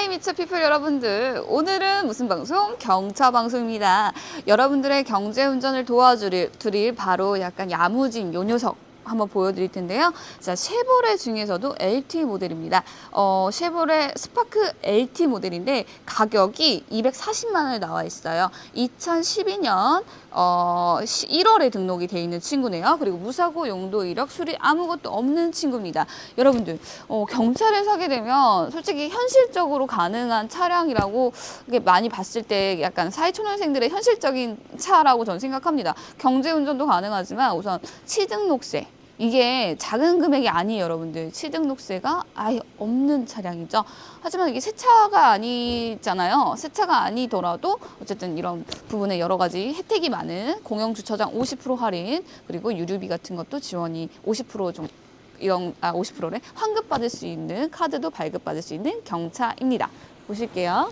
하이 미처 피플 여러분들. 오늘은 무슨 방송? 경차 방송입니다. 여러분들의 경제 운전을 도와드릴 드릴 바로 약간 야무진 요 녀석 한번 보여드릴 텐데요. 자, 쉐보레 중에서도 LT 모델입니다. 어, 쉐보레 스파크 LT 모델인데 가격이 240만 원에 나와 있어요. 2012년 어, 1월에 등록이 돼 있는 친구네요. 그리고 무사고 용도 이력 수리 아무것도 없는 친구입니다. 여러분들 어, 경차를 사게 되면 솔직히 현실적으로 가능한 차량이라고 이게 많이 봤을 때 약간 사회초년생들의 현실적인 차라고 저는 생각합니다. 경제 운전도 가능하지만 우선 취등록세 이게 작은 금액이 아니에요, 여러분들. 취등록세가 아예 없는 차량이죠. 하지만 이게 새 차가 아니잖아요. 새 차가 아니더라도 어쨌든 이런 부분에 여러 가지 혜택이 많은 공영 주차장 50% 할인 그리고 유류비 같은 것도 지원이 50% 정도 이런 아 50%래 환급 받을 수 있는 카드도 발급 받을 수 있는 경차입니다. 보실게요.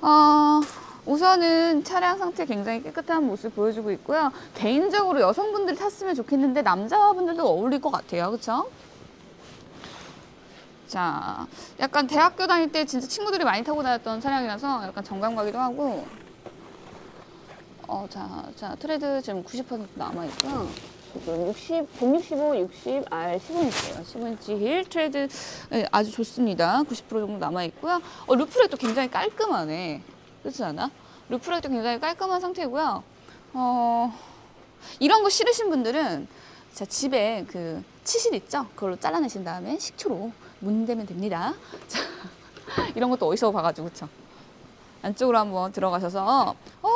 어, 우선은 차량 상태 굉장히 깨끗한 모습 보여주고 있고요. 개인적으로 여성분들이 탔으면 좋겠는데 남자분들도 어울릴 것 같아요. 그렇죠? 자, 약간 대학교 다닐 때 진짜 친구들이 많이 타고 다녔던 차량이라서 약간 정감 가기도 하고. 어, 자, 자, 트레드 지금 90% 남아있고요. 지금 60, 165, 60, R 15인치예요. 15인치 힐 트레드 네, 아주 좋습니다. 90% 정도 남아있고요. 어, 루프렉도 굉장히 깔끔하네. 그렇지 않아? 루프렉도 굉장히 깔끔한 상태고요. 어, 이런 거 싫으신 분들은 자, 집에 그 치실 있죠? 그걸로 잘라내신 다음에 식초로 문대면 됩니다. 자, 이런 것도 어디서 봐가지고, 그쵸? 안쪽으로 한번 들어가셔서, 어,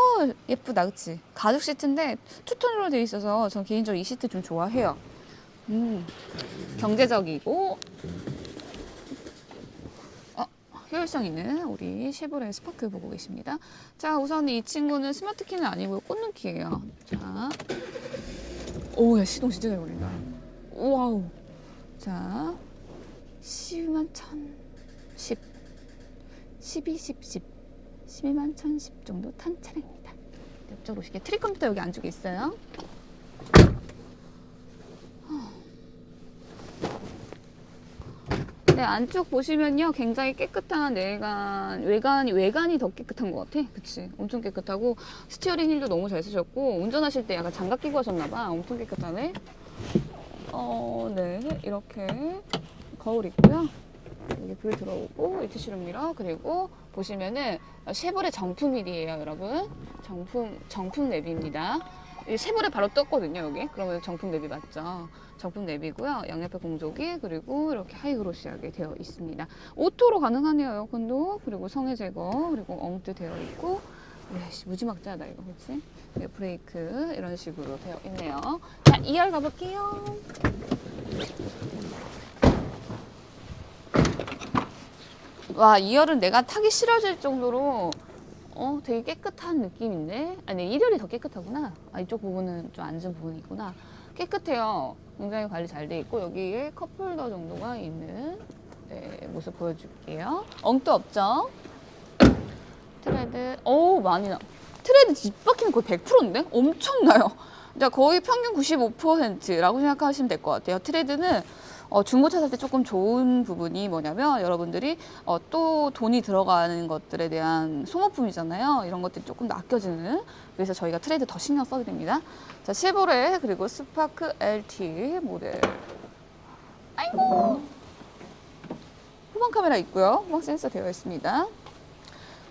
예쁘다, 그치? 가죽 시트인데 투톤으로 되어 있어서 전 개인적으로 이 시트 좀 좋아해요. 음, 경제적이고, 어, 효율성 있는 우리 쉐보레 스파크 보고 계십니다. 자, 우선 이 친구는 스마트 키는 아니고요. 꽂는 키예요. 자, 오, 야, 시동 진짜 잘 걸린다. 와우. 자, 12만 1 10, 12, 10, 10, 12만 1010 정도 탄 차량입니다. 옆쪽으로 오시게 트리 컴퓨터 여기 안쪽에 있어요. 안쪽 보시면요. 굉장히 깨끗한 내관, 외관이, 외관이 더 깨끗한 것 같아. 그치? 엄청 깨끗하고, 스티어링 힐도 너무 잘 쓰셨고, 운전하실 때 약간 장갑 끼고 하셨나봐. 엄청 깨끗하네. 어, 네. 이렇게 거울 있고요. 여기 불 들어오고, ETC룸 미러, 그리고 보시면은 쉐보레 정품 휠이에요, 여러분. 정품, 정품 랩입니다. 이 쉐보레 바로 떴거든요, 여기. 그러면 정품 랩이 맞죠. 정품 랩이고요. 양옆에 공조기, 그리고 이렇게 하이그로시하게 되어 있습니다. 오토로 가능하네요, 에어컨도. 그리고 성해 제거, 그리고 엉뜨 되어 있고. 야, 씨, 무지막지하다, 이거, 그치? 네, 브레이크, 이런 식으로 되어 있네요. 자, 2열 가볼게요. 와, 2열은 내가 타기 싫어질 정도로 어, 되게 깨끗한 느낌인데? 아니, 1열이 더 깨끗하구나. 아, 이쪽 부분은 좀 앉은 부분이 있구나. 깨끗해요. 굉장히 관리 잘 돼 있고, 여기에 컵홀더 정도가 있는 네, 모습 보여줄게요. 엉도 없죠? 트레드, 어우, 많이 나. 트레드 뒷바퀴는 거의 100%인데? 엄청나요. 자, 거의 평균 95%라고 생각하시면 될 것 같아요. 트레드는 어, 중고차 살 때 조금 좋은 부분이 뭐냐면 여러분들이 어, 또 돈이 들어가는 것들에 대한 소모품이잖아요. 이런 것들이 조금 더 아껴지는. 그래서 저희가 트레이드 더 신경 써드립니다. 자, 쉐보레 그리고 스파크 LT 모델. 아이고. 후방 카메라 있고요. 후방 센서 되어 있습니다.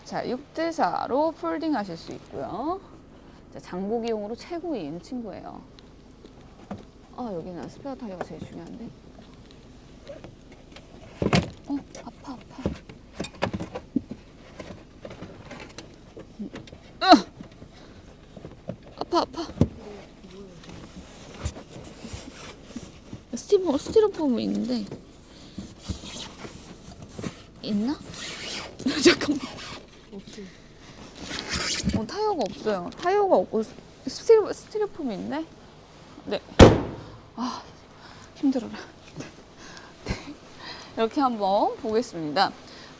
자, 6대4로 폴딩 하실 수 있고요. 자, 장보기용으로 최고인 친구예요. 아, 여기는 스페어 타이어가 제일 중요한데. 어, 아파, 아파. 음. 으! 아파, 아파. 스티로, 스티로폼 있는데. 있나? 잠깐만. 어, 타이어가 없어요. 타이어가 없고 스티로, 스티로폼이 있네? 네. 아, 힘들어라. 이렇게 한번 보겠습니다.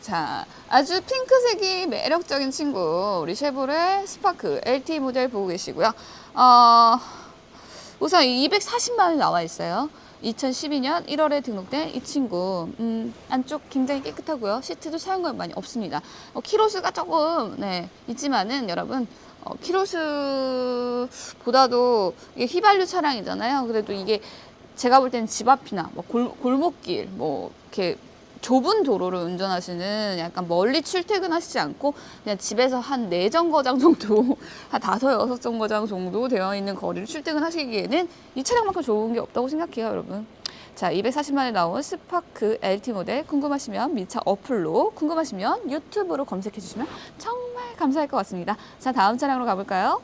자, 아주 핑크색이 매력적인 친구, 우리 쉐보레 스파크 LT 모델 보고 계시고요. 어, 우선 240만 원이 나와 있어요. 2012년 1월에 등록된 이 친구 음, 안쪽 굉장히 깨끗하고요. 시트도 사용감이 많이 없습니다. 어, 키로수가 조금 네, 있지만은 여러분 어, 키로수보다도 이게 휘발유 차량이잖아요. 그래도 이게 제가 볼 때는 집 앞이나 뭐 골, 골목길 뭐 이렇게 좁은 도로를 운전하시는 약간 멀리 출퇴근하시지 않고 그냥 집에서 한 네 정거장 정도 한 다섯 여섯 정거장 정도 되어 있는 거리를 출퇴근하시기에는 이 차량만큼 좋은 게 없다고 생각해요, 여러분. 자, 240만에 나온 스파크 LT 모델 궁금하시면 미차 어플로 궁금하시면 유튜브로 검색해 주시면 정말 감사할 것 같습니다. 자, 다음 차량으로 가볼까요?